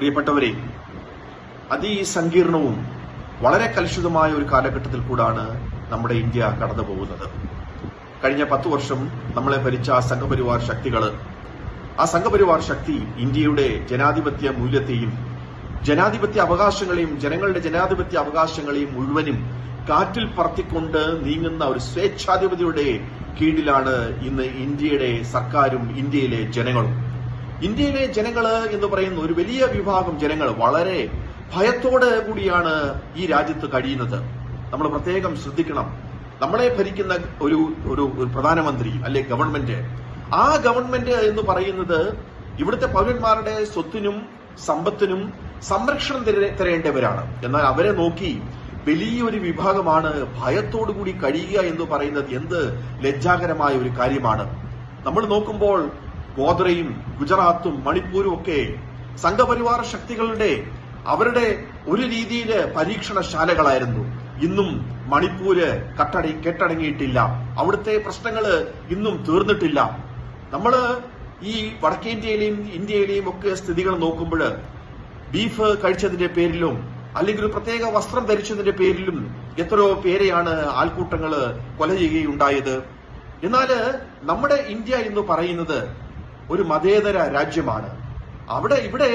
പ്രിയപ്പെട്ടവരെ അതിസങ്കീർണവും വളരെ കലുഷിതമായ ഒരു കാലഘട്ടത്തിൽ കൂടാണ് നമ്മുടെ ഇന്ത്യ കടന്നു പോകുന്നത്. കഴിഞ്ഞ പത്ത് വർഷം നമ്മളെ ഭരിച്ച ആ സംഘപരിവാർ ശക്തികൾ ആ സംഘപരിവാർ ശക്തി ഇന്ത്യയുടെ ജനാധിപത്യ മൂല്യത്തെയും ജനാധിപത്യ അവകാശങ്ങളെയും ജനങ്ങളുടെ ജനാധിപത്യ അവകാശങ്ങളെയും മുഴുവനും കാറ്റിൽ പറത്തിക്കൊണ്ട് നീങ്ങുന്ന ഒരു സ്വേച്ഛാധിപതിയുടെ കീഴിലാണ് ഇന്ന് ഇന്ത്യയുടെ സർക്കാരും ഇന്ത്യയിലെ ജനങ്ങളും. ഇന്ത്യയിലെ ജനങ്ങൾ എന്ന് പറയുന്ന ഒരു വലിയ വിഭാഗം ജനങ്ങൾ വളരെ ഭയത്തോടെ കൂടിയാണ് ഈ രാജ്യത്ത് കഴിയുന്നത്. നമ്മൾ പ്രത്യേകം ശ്രദ്ധിക്കണം. നമ്മളെ ഭരിക്കുന്ന ഒരു ഒരു പ്രധാനമന്ത്രി അല്ലെ ഗവൺമെന്റ് ആ ഗവൺമെന്റ് എന്ന് പറയുന്നത് ഇവിടുത്തെ പൗരന്മാരുടെ സ്വത്തിനും സമ്പത്തിനും സംരക്ഷണം തരേണ്ടവരാണ്. എന്നാൽ അവരെ നോക്കി വലിയൊരു വിഭാഗമാണ് ഭയത്തോടുകൂടി കഴിയുക എന്ന് പറയുന്നത് എന്ത് ലജ്ജാകരമായ ഒരു കാര്യമാണ്. നമ്മൾ നോക്കുമ്പോൾ ഗോദ്രയും ഗുജറാത്തും മണിപ്പൂരും ഒക്കെ സംഘപരിവാർ ശക്തികളുടെ അവരുടെ ഒരു രീതിയിൽ പരീക്ഷണശാലകളായിരുന്നു. ഇന്നും മണിപ്പൂര് കട്ടടി കെട്ടടങ്ങിയിട്ടില്ല. അവിടുത്തെ പ്രശ്നങ്ങൾ ഇന്നും തീർന്നിട്ടില്ല. നമ്മൾ ഈ വടക്കേന്ത്യയിലെയും ഇന്ത്യയിലെയും ഒക്കെ സ്ഥിതികൾ നോക്കുമ്പോൾ ബീഫ് കഴിച്ചതിന്റെ പേരിലും അല്ലെങ്കിൽ ഒരു പ്രത്യേക വസ്ത്രം ധരിച്ചതിന്റെ പേരിലും എത്രയോ പേരെയാണ് ആൾക്കൂട്ടങ്ങൾ കൊല ചെയ്യുകയുണ്ടായത് എന്നാൽ നമ്മുടെ ഇന്ത്യ എന്ന് പറയുന്നത് ഒരു മതേതര രാജ്യമാണ്. അവിടെ ഇവിടെ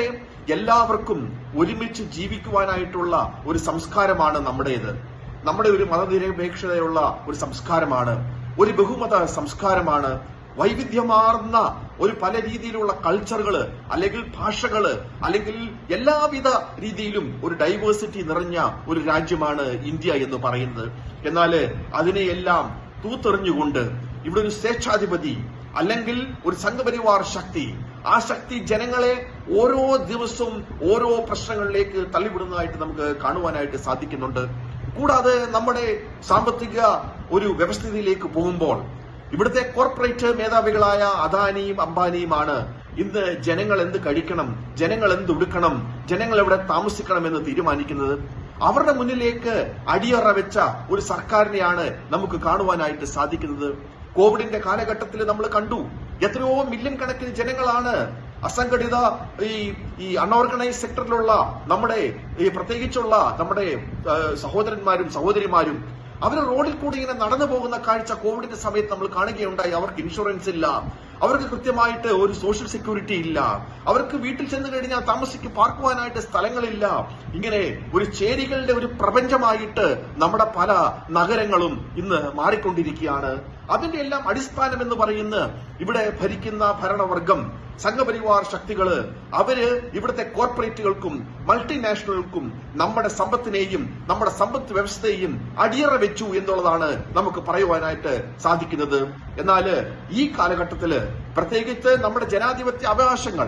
എല്ലാവർക്കും ഒരുമിച്ച് ജീവിക്കുവാനായിട്ടുള്ള ഒരു സംസ്കാരമാണ് നമ്മുടേത്. നമ്മുടെ ഒരു മതനിരപേക്ഷതയുള്ള ഒരു സംസ്കാരമാണ്. ഒരു ബഹുമത സംസ്കാരമാണ്. വൈവിധ്യമാർന്ന ഒരു പല രീതിയിലുള്ള കൾച്ചറുകൾ അല്ലെങ്കിൽ ഭാഷകൾ അല്ലെങ്കിൽ എല്ലാവിധ രീതിയിലും ഒരു ഡൈവേഴ്സിറ്റി നിറഞ്ഞ ഒരു രാജ്യമാണ് ഇന്ത്യ എന്ന് പറയുന്നത്. എന്നാൽ അതിനെയെല്ലാം തൂത്തെറിഞ്ഞുകൊണ്ട് ഇവിടെ ഒരു സ്വേച്ഛാധിപതി അല്ലെങ്കിൽ ഒരു സംഘപരിവാർ ശക്തി. ആ ശക്തി ജനങ്ങളെ ഓരോ ദിവസവും ഓരോ പ്രശ്നങ്ങളിലേക്ക് തള്ളിവിടുന്നതായിട്ട് നമുക്ക് കാണുവാനായിട്ട് സാധിക്കുന്നുണ്ട്. കൂടാതെ നമ്മുടെ സാമ്പത്തിക ഒരു വ്യവസ്ഥിതിയിലേക്ക് പോകുമ്പോൾ ഇവിടുത്തെ കോർപ്പറേറ്റ് മേധാവികളായ അദാനിയും അംബാനിയുമാണ് ഇന്ന് ജനങ്ങൾ എന്ത് കഴിക്കണം ജനങ്ങൾ എന്ത് ഉടുക്കണം ജനങ്ങൾ എവിടെ താമസിക്കണം എന്ന് തീരുമാനിക്കുന്നത്. അവരുടെ മുന്നിലേക്ക് അടിയറ വെച്ച ഒരു സർക്കാരിനെയാണ് നമുക്ക് കാണുവാനായിട്ട് സാധിക്കുന്നത്. കോവിഡിന്റെ കാലഘട്ടത്തിൽ നമ്മൾ കണ്ടു. എത്രയോ മില്യൺ കണക്കിന് ജനങ്ങളാണ് അസംഘടിത ഈ ഈ അൺഓർഗനൈസ് സെക്ടറിലുള്ള നമ്മുടെ ഈ പ്രത്യേകിച്ചുള്ള നമ്മുടെ സഹോദരന്മാരും സഹോദരിമാരും അവർ റോഡിൽ കൂടി ഇങ്ങനെ നടന്നു പോകുന്ന കാഴ്ച കോവിഡിന്റെ സമയത്ത് നമ്മൾ കാണുകയുണ്ടായി. അവർക്ക് ഇൻഷുറൻസ് ഇല്ല. അവർക്ക് കൃത്യമായിട്ട് ഒരു സോഷ്യൽ സെക്യൂരിറ്റി ഇല്ല. അവർക്ക് വീട്ടിൽ ചെന്ന് കഴിഞ്ഞാൽ താമസിക്ക് പാർക്കുവാനായിട്ട് സ്ഥലങ്ങളില്ല. ഇങ്ങനെ ഒരു ചേരികളുടെ ഒരു പ്രപഞ്ചമായിട്ട് നമ്മുടെ പല നഗരങ്ങളും ഇന്ന് മാറിക്കൊണ്ടിരിക്കുകയാണ്. അതിന്റെ എല്ലാം അടിസ്ഥാനം എന്ന് പറയുന്ന ഇവിടെ ഭരിക്കുന്ന ഭരണവർഗം സംഘപരിവാർ ശക്തികൾ അവർ ഇവിടുത്തെ കോർപ്പറേറ്റുകൾക്കും മൾട്ടിനാഷണലുകൾക്കും നമ്മുടെ സമ്പത്തിനെയും നമ്മുടെ സമ്പത്ത് വ്യവസ്ഥയെയും അടിയറ വെച്ചു എന്നുള്ളതാണ് നമുക്ക് പറയുവാനായിട്ട് സാധിക്കുന്നത്. എന്നാൽ ഈ കാലഘട്ടത്തിൽ പ്രത്യേകിച്ച് നമ്മുടെ ജനാധിപത്യ അവകാശങ്ങൾ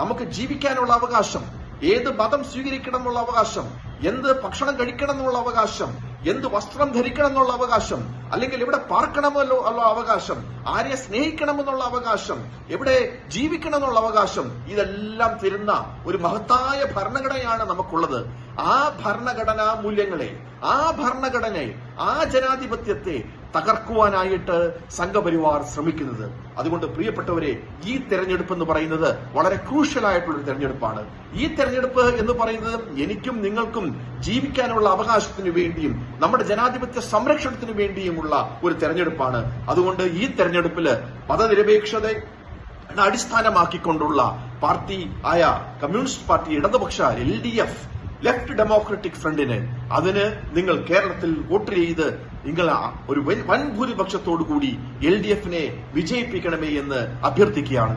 നമുക്ക് ജീവിക്കാനുള്ള അവകാശം ഏത് മതം സ്വീകരിക്കണം എന്നുള്ള അവകാശം എന്ത് ഭക്ഷണം കഴിക്കണം എന്നുള്ള അവകാശം എന്ത് വസ്ത്രം ധരിക്കണം എന്നുള്ള അവകാശം അല്ലെങ്കിൽ എവിടെ പാർക്കണമല്ലോ ഉള്ള അവകാശം ആരെ സ്നേഹിക്കണമെന്നുള്ള അവകാശം എവിടെ ജീവിക്കണം എന്നുള്ള അവകാശം ഇതെല്ലാം തരുന്ന ഒരു മഹത്തായ ഭരണഘടനയാണ് നമുക്കുള്ളത്. ആ ഭരണഘടനാ മൂല്യങ്ങളെ ആ ഭരണഘടനയെ ആ ജനാധിപത്യത്തെ തകർക്കുവാനായിട്ട് സംഘപരിവാർ ശ്രമിക്കുന്നത്. അതുകൊണ്ട് പ്രിയപ്പെട്ടവരെ ഈ തെരഞ്ഞെടുപ്പ് എന്ന് പറയുന്നത് വളരെ ക്രൂഷ്യൽ ആയിട്ടുള്ള ഒരു തെരഞ്ഞെടുപ്പാണ്. ഈ തെരഞ്ഞെടുപ്പ് എന്ന് പറയുന്നത് എനിക്കും നിങ്ങൾക്കും ജീവിക്കാനുള്ള അവകാശത്തിനു വേണ്ടിയും നമ്മുടെ ജനാധിപത്യ സംരക്ഷണത്തിനു വേണ്ടിയുമുള്ള ഒരു തെരഞ്ഞെടുപ്പാണ്. അതുകൊണ്ട് ഈ തെരഞ്ഞെടുപ്പിൽ മതനിരപേക്ഷത അടിസ്ഥാനമാക്കിക്കൊണ്ടുള്ള പാർട്ടി ആയ കമ്മ്യൂണിസ്റ്റ് പാർട്ടി ഇടതുപക്ഷ L D F Left Democratic ഫ്രണ്ടിന് അതിന് നിങ്ങൾ കേരളത്തിൽ വോട്ട് ചെയ്ത് നിങ്ങൾ ഒരു വൻ ഭൂരിപക്ഷത്തോടു കൂടി എൽ ഡി എഫിനെ വിജയിപ്പിക്കണമേ എന്ന് അഭ്യർത്ഥിക്കുകയാണ്.